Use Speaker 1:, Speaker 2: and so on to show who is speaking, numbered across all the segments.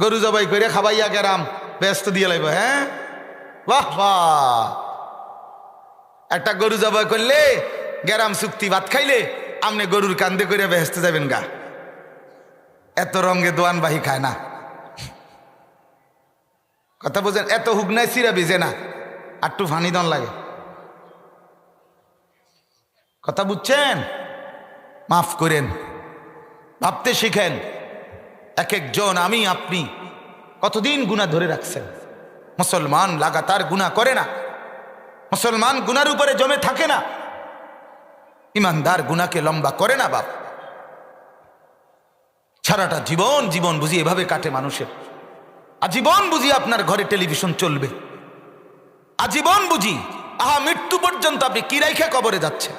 Speaker 1: গরু জবাই করে খাবাইয়া গেরাম, ব্যস্ত দিয়ে লাগবে হ্যাঁ? বাহ বাহ। একটা গরু জবাই করলে গেরাম চুক্তি ভাত খাইলে আপনি গরুর কান্দে করে ব্যস্ত যাবেন গা। এত রঙে দোয়ান বাহি খায় না। কথা বোঝেন, এত হুগনায় সিরা ভিজে না আটটু ফানি দন লাগে। কথা বুঝছেন? মাফ করেন, ভাবতে শিখেন। এক একজন আমি, আপনি। কতদিন গুণা ধরে রাখছেন? মুসলমান লাগাতার গুণা করে না। মুসলমান গুনার উপরে জমে থাকে না। ইমানদার গুনাকে লম্বা করে না, বাপ। সারাটা জীবন জীবন বুঝি এভাবে কাটে মানুষের। আজীবন বুঝি আপনার ঘরে টেলিভিশন চলবে। আজীবন বুঝি, আহা, মৃত্যু পর্যন্ত আপনি কি রাইখে কবরে যাচ্ছে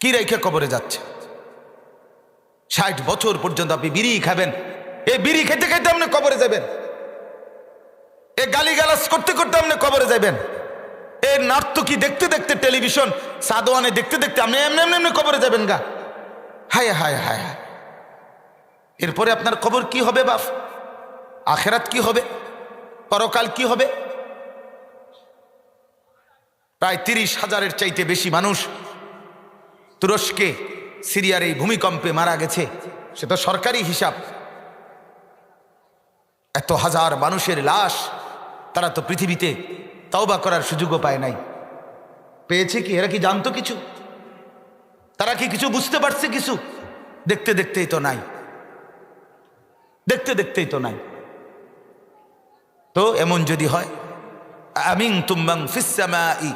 Speaker 1: কি রাইখে কবরে যাচ্ছে ষাট বছর পর্যন্ত আপনি বিড়ি খাবেন। এ বিড়ি খেতে খেতে আপনি কবরে যাবেন। এ গালি গালাস করতে করতে আপনি কবরে যাবেন। এ নার্তকি দেখতে দেখতে টেলিভিশন সাদোয়ানে দেখতে দেখতে আপনি এমনি এমনি এমনি কবরে যাবেন গা। হায় হায় হায় হায়। এরপরে আপনার খবর কি হবে বাপ? আখেরাত কি হবে? পরকাল কি হবে? প্রায় তিরিশ হাজারের চাইতে বেশি মানুষ তুরস্কে সিরিয়ার এই ভূমিকম্পে মারা গেছে। সে তো সরকারি হিসাব। এত হাজার মানুষের লাশ, তারা তো পৃথিবীতে তওবা করার সুযোগও পায় নাই। পেয়েছে কি? এরা কি জানতো কিছু? তারা কি কিছু বুঝতে পারছে কিছু? দেখতে দেখতেই তো নাই। দেখতে দেখতেই তো নাই। তো এমন যদি হয় ফিসামাই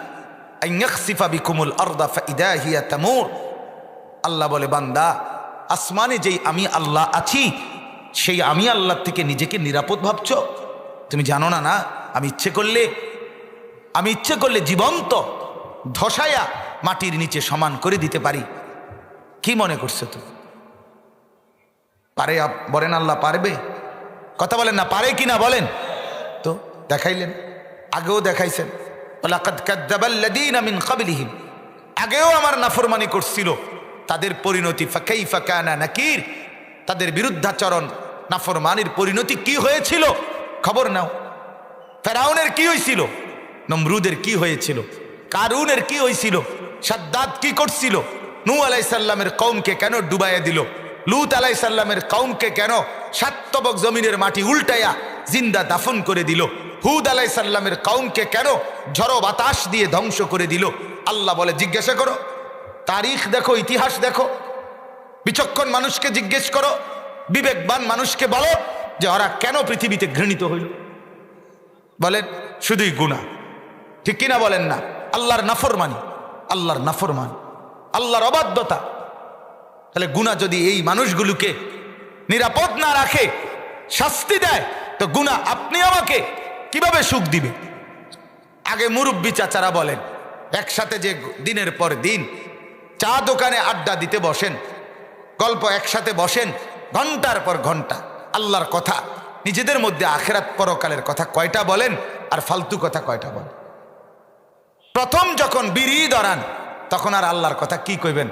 Speaker 1: আইয়াখসিফা বিকুমুল আরদা ফাইদা হিয়া তামুর। আল্লাহ বলে, বান্দা, আসমানে যেই আমি আল্লাহ আছি, সেই আমি আল্লাহ থেকে নিজেকে নিরাপদ ভাবছ? তুমি জানো না না, আমি ইচ্ছে করলে, আমি ইচ্ছে করলে জীবন্ত ধসায়া মাটির নিচে সমান করে দিতে পারি। কি মনে করছ তুমি? পারে বলেন আল্লাহ পারবে? কথা বলেন না, পারে কি না বলেন? তো দেখাইলেন, আগেও দেখাইছেন আগেও আমার নাফরমানি করছিল। তাদের পরিণতি। ফাকাইফা কানা নাকির। তাদের বিরুদ্ধাচরণ। নাফরমানির পরিণতি কি হয়েছিল? খবর নাও। ফেরাউনের কি হয়েছিল নমরুদের কি হয়েছিল? কারুনের কি হয়েছিল সাদ্দাত কি করছিল? নূ আলাইসাল্লামের কৌমকে কেন ডুবাইয়া দিল? লুত আলাইসাল্লামের কৌমকে কেন সাতবক জমিনের মাটি উল্টাইয়া জিন্দা দাফন করে দিল? হুদ আলাইসাল্লামের কৌমকে কেন ঝড়ো বাতাস দিয়ে ধ্বংস করে দিল? আল্লাহ বলে, জিজ্ঞাসা করো। তারিখ দেখো, ইতিহাস দেখো। বিচক্ষণ মানুষকে জিজ্ঞেস করো, বিবেকবান মানুষকে বলো যে ওরা কেন পৃথিবীতে ঘৃণিত হইল। বলেন, শুধুই গুণা। ঠিক কিনা বলেন না? আল্লাহর নাফরমানি, আল্লাহর নাফরমান, আল্লাহর অবাধ্যতা। তাহলে গুণা যদি এই মানুষগুলোকে নিরাপদ না রাখে, শাস্তি দেয়, তো গুণা আপনি আমাকে কীভাবে সুখ দিবে? আগে মুরব্বী চাচারা বলেন, একসাথে যে দিনের পর দিন চা দোকানে আড্ডা দিতে বসেন, গল্প একসাথে বসেন, ঘণ্টার পর ঘণ্টা, আল্লাহর কথা। নিজেদের মধ্যে আখেরাত পরকালের কথা কয়টা বলেন আর ফালতু কথা কয়টা বলেন? প্রথম যখন বিড়ি ধরান, তখন আর আল্লাহর কথা কি কইবেন?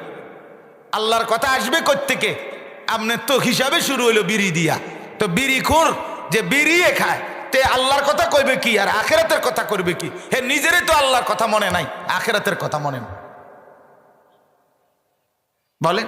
Speaker 1: আল্লাহর কথা আসবে থেকে আপনার তো হিসাবে শুরু হইল বিড়ি দিয়া। তো বিড়ি খোর, যে বিড়িয়ে খায়, তে আল্লাহর কথা কইবে কি? আর আখেরাতের কথা করবে কি? হে, নিজেরই তো আল্লাহর কথা মনে নাই, আখেরাতের কথা মনে নাই। বলেন